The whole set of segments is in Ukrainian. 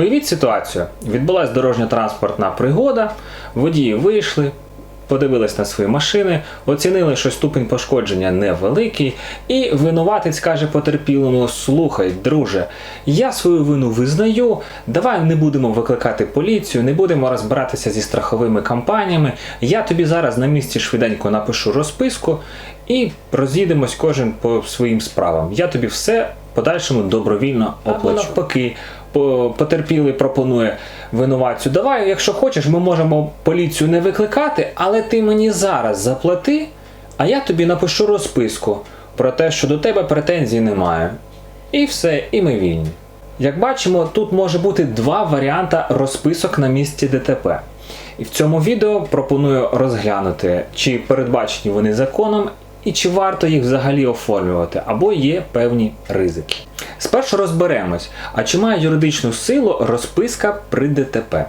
Уявіть ситуацію: відбулася дорожньо-транспортна пригода, водії вийшли, подивились на свої машини, оцінили, що ступень пошкодження невеликий, і винуватець каже потерпілому: слухай, друже, я свою вину визнаю, давай не будемо викликати поліцію, не будемо розбиратися зі страховими компаніями. Я тобі зараз на місці швиденько напишу розписку і роз'їдемось кожен по своїм справам. Я тобі все подальшому добровільно оплачу. Навпаки, по- потерпілий пропонує винуватцю. Давай, якщо хочеш, ми можемо поліцію не викликати, але ти мені зараз заплати, а я тобі напишу розписку про те, що до тебе претензій немає. І все, і ми вільні. Як бачимо, тут може бути два варіанти розписок на місці ДТП. І в цьому відео пропоную розглянути, чи передбачені вони законом, і чи варто їх взагалі оформлювати, або є певні ризики. Спершу розберемось, а чи має юридичну силу розписка при ДТП.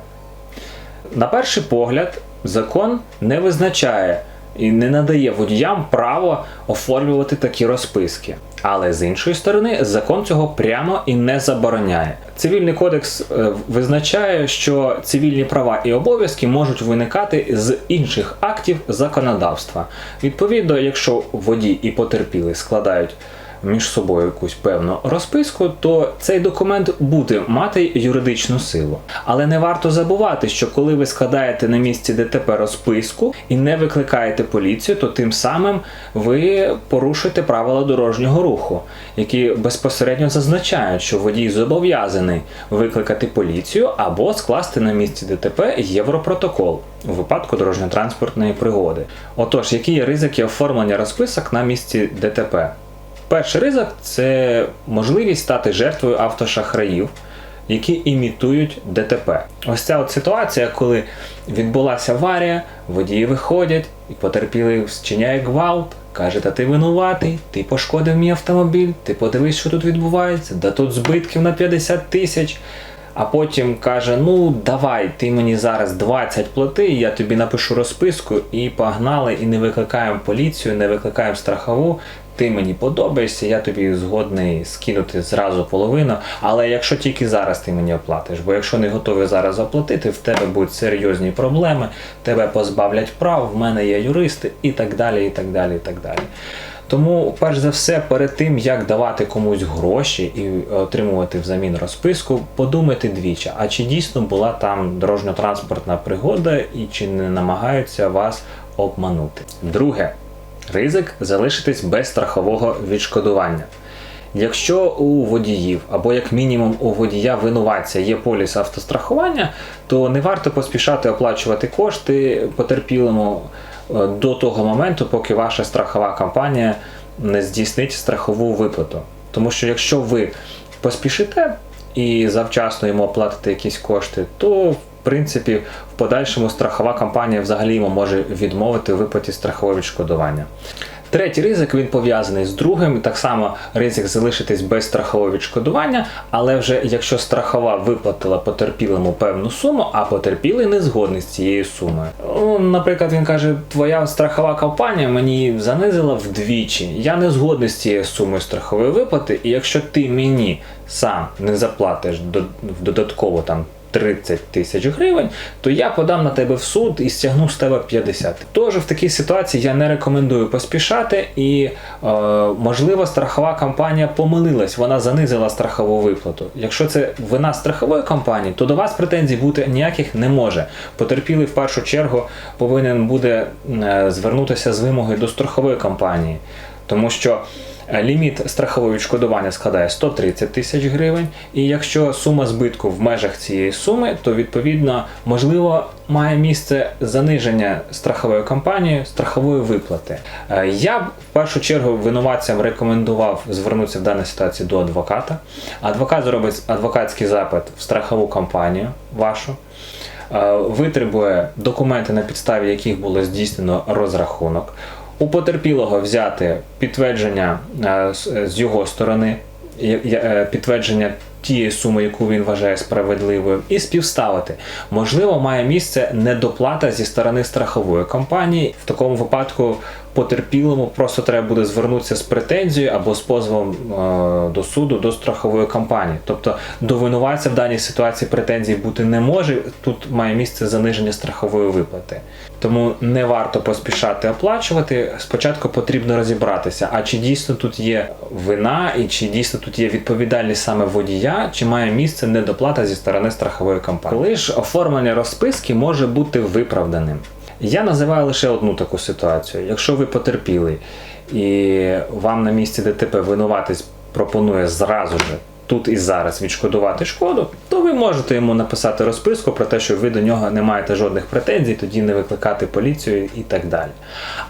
На перший погляд, закон не визначає і не надає водіям право оформлювати такі розписки. Але з іншої сторони, закон цього прямо і не забороняє. Цивільний кодекс е, визначає, що цивільні права і обов'язки можуть виникати з інших актів законодавства. Відповідно, якщо водій і потерпілий складають між собою якусь певну розписку, то цей документ буде мати юридичну силу. Але не варто забувати, що коли ви складаєте на місці ДТП розписку і не викликаєте поліцію, то тим самим ви порушуєте правила дорожнього руху, які безпосередньо зазначають, що водій зобов'язаний викликати поліцію або скласти на місці ДТП Європротокол у випадку дорожньо-транспортної пригоди. Отож, які є ризики оформлення розписок на місці ДТП? Перший ризик це можливість стати жертвою автошахраїв, які імітують ДТП. Ось ця от ситуація, коли відбулася аварія, водії виходять і потерпілий вчиняє гвалт. Каже, та ти винуватий, ти пошкодив мій автомобіль, ти подивись, що тут відбувається, да тут збитків на 50 тисяч. А потім каже: Ну, давай, ти мені зараз 20 плати, я тобі напишу розписку і погнали, і не викликаємо поліцію, не викликаємо страхову. Ти мені подобаєшся, я тобі згодний скинути зразу половину. Але якщо тільки зараз ти мені оплатиш, бо якщо не готовий зараз оплатити, в тебе будуть серйозні проблеми, тебе позбавлять прав, в мене є юристи і так далі, і так далі, і так далі. Тому, перш за все, перед тим як давати комусь гроші і отримувати взамін розписку, подумайте двічі, а чи дійсно була там дорожньо-транспортна пригода і чи не намагаються вас обманути. Друге, ризик залишитись без страхового відшкодування. Якщо у водіїв або як мінімум у водія винуватця є поліс автострахування, то не варто поспішати оплачувати кошти потерпілому е, до того моменту, поки ваша страхова компанія не здійснить страхову виплату. Тому що якщо ви поспішите і завчасно йому оплатите якісь кошти, то принципі в подальшому страхова компанія взагалі йому може відмовити у виплаті страхового відшкодування. Третій ризик він пов'язаний з другим. Так само ризик залишитись без страхового відшкодування, але вже якщо страхова виплатила потерпілому певну суму, а потерпілий не згодний з цією сумою. Ну, Наприклад, він каже: Твоя страхова компанія мені занизила вдвічі. Я не згодний з цією сумою страхової виплати, і якщо ти мені сам не заплатиш до- додатково там. 30 тисяч гривень, то я подам на тебе в суд і стягну з тебе 50. Тож в такій ситуації я не рекомендую поспішати, і е, можливо страхова компанія помилилась, вона занизила страхову виплату. Якщо це вина страхової компанії, то до вас претензій бути ніяких не може. Потерпілий в першу чергу повинен буде е, звернутися з вимогою до страхової компанії, тому що. Е, Ліміт страхового відшкодування складає 130 тисяч гривень, і якщо сума збитку в межах цієї суми, то відповідно можливо має місце заниження страхової компанії страхової виплати. Е, Я б в першу чергу винуватцям рекомендував звернутися в даній ситуації до адвоката. Адвокат зробить адвокатський запит в страхову компанію вашу. е, Витребує документи, на підставі яких було здійснено розрахунок. У потерпілого взяти підтвердження е, з- з його сторони, е, підтвердження тієї суми, яку він вважає справедливою, і співставити. Можливо, має місце недоплата зі сторони страхової компанії. В такому випадку потерпілому просто треба буде звернутися з претензією або з позовом е, до суду до страхової компанії. Тобто до винуватця в даній ситуації претензій бути не може. Тут має місце заниження страхової виплати. Тому не варто поспішати оплачувати. Спочатку потрібно розібратися, а чи дійсно тут є вина, і чи дійсно тут є відповідальність саме водія, чи має місце недоплата зі сторони страхової компанії. Ж оформлення розписки може бути виправданим. Я називаю лише одну таку ситуацію. Якщо ви потерпіли і вам на місці ДТП винуватець пропонує зразу же тут і зараз відшкодувати шкоду, то ви можете йому написати розписку про те, що ви до нього не маєте жодних претензій, тоді не викликати поліцію і так далі.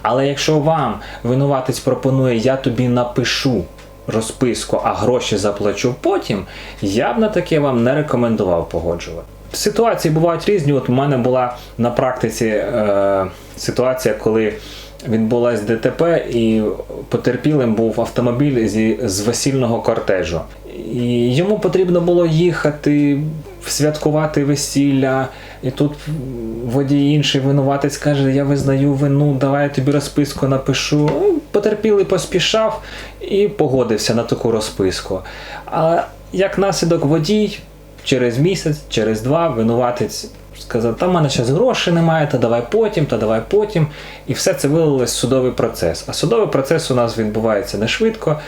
Але якщо вам винуватець пропонує, я тобі напишу розписку, а гроші заплачу потім, я б на таке вам не рекомендував погоджувати. Ситуації бувають різні. От у мене була на практиці е, ситуація, коли відбулась ДТП, і потерпілим був автомобіль зі, з весільного кортежу. І йому потрібно було їхати, святкувати весілля. І тут водій інший винуватець каже: Я визнаю вину, давай я тобі розписку напишу. Ну, Потерпілий поспішав і погодився на таку розписку. А як наслідок водій через місяць, через два винуватець сказав, та в мене зараз грошей немає, та давай потім, та давай потім. І все це вилилось в судовий процес. А судовий процес у нас відбувається не швидко.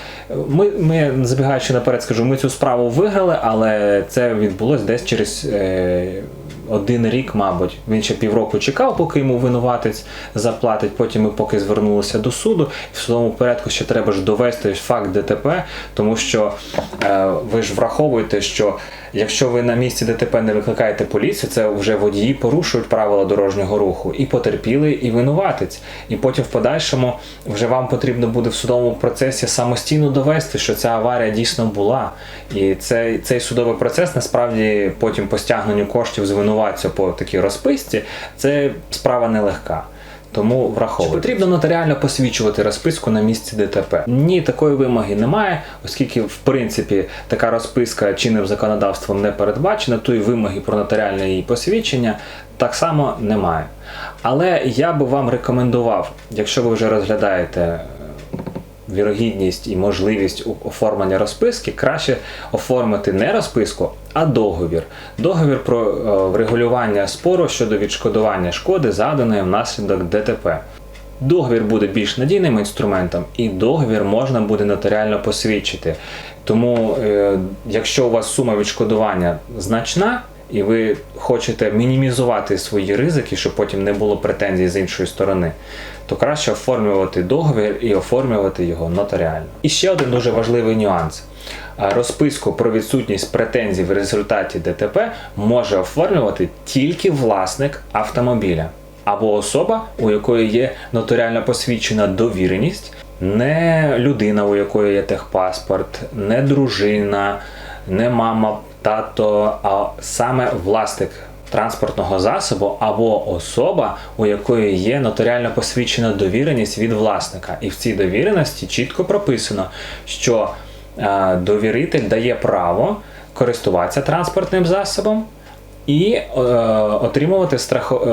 Ми, ми забігаючи наперед, скажу, ми цю справу виграли, але це відбулось десь через. Е, один рік, мабуть, він ще півроку чекав, поки йому винуватець заплатить. Потім ми поки звернулися до суду. В судовому порядку ще треба ж довести факт ДТП, тому що е, ви ж враховуєте, що якщо ви на місці ДТП не викликаєте поліцію, це вже водії порушують правила дорожнього руху і потерпіли, і винуватець. І потім в подальшому вже вам потрібно буде в судовому процесі самостійно довести, що ця аварія дійсно була. І цей, цей судовий процес насправді потім по стягненню коштів з винуватця по такій розписці, це справа нелегка. Тому враховуйте. Потрібно нотаріально посвідчувати розписку на місці ДТП. Ні, такої вимоги немає, оскільки, в принципі, така розписка чинним законодавством не передбачена, то і вимоги про нотаріальне її посвідчення так само немає. Але я би вам рекомендував, якщо ви вже розглядаєте вірогідність і можливість оформлення розписки, краще оформити не розписку, а договір. Договір про е, врегулювання спору щодо відшкодування шкоди, заданої внаслідок ДТП. Договір буде більш надійним інструментом, і договір можна буде нотаріально посвідчити. Тому, е, якщо у вас сума відшкодування значна, і ви хочете мінімізувати свої ризики, щоб потім не було претензій з іншої сторони, то краще оформлювати договір і оформлювати його нотаріально. І ще один дуже важливий нюанс. Розписку про відсутність претензій в результаті ДТП може оформлювати тільки власник автомобіля або особа, у якої є нотаріально посвідчена довіреність, не людина, у якої є техпаспорт, не дружина, не мама, тато, а саме власник транспортного засобу або особа, у якої є нотаріально посвідчена довіреність від власника. І в цій довіреності чітко прописано, що е, довіритель дає право користуватися транспортним засобом і е, отримувати страхо, е,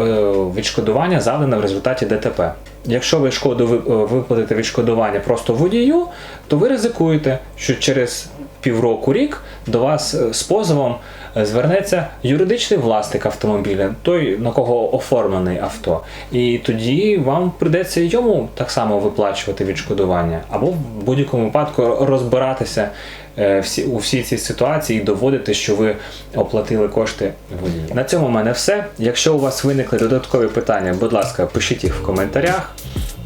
відшкодування завдане в результаті ДТП. Якщо ви шкоду ви- е, виплатите відшкодування просто водію, то ви ризикуєте, що через півроку рік до вас е, з позовом е, звернеться юридичний власник автомобіля, той на кого оформлений авто. І тоді вам прийдеться йому так само виплачувати відшкодування, або в будь-якому випадку розбиратися е, у всій цій ситуації і доводити, що ви оплатили кошти водії. На цьому в мене все. Якщо у вас виникли додаткові питання, будь ласка, пишіть їх в коментарях.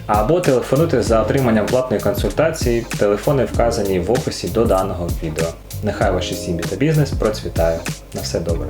Або телефонуйте за отриманням платної консультації. Телефони вказані в описі до даного відео. Нехай ваші сім'ї та бізнес процвітає. На все добре.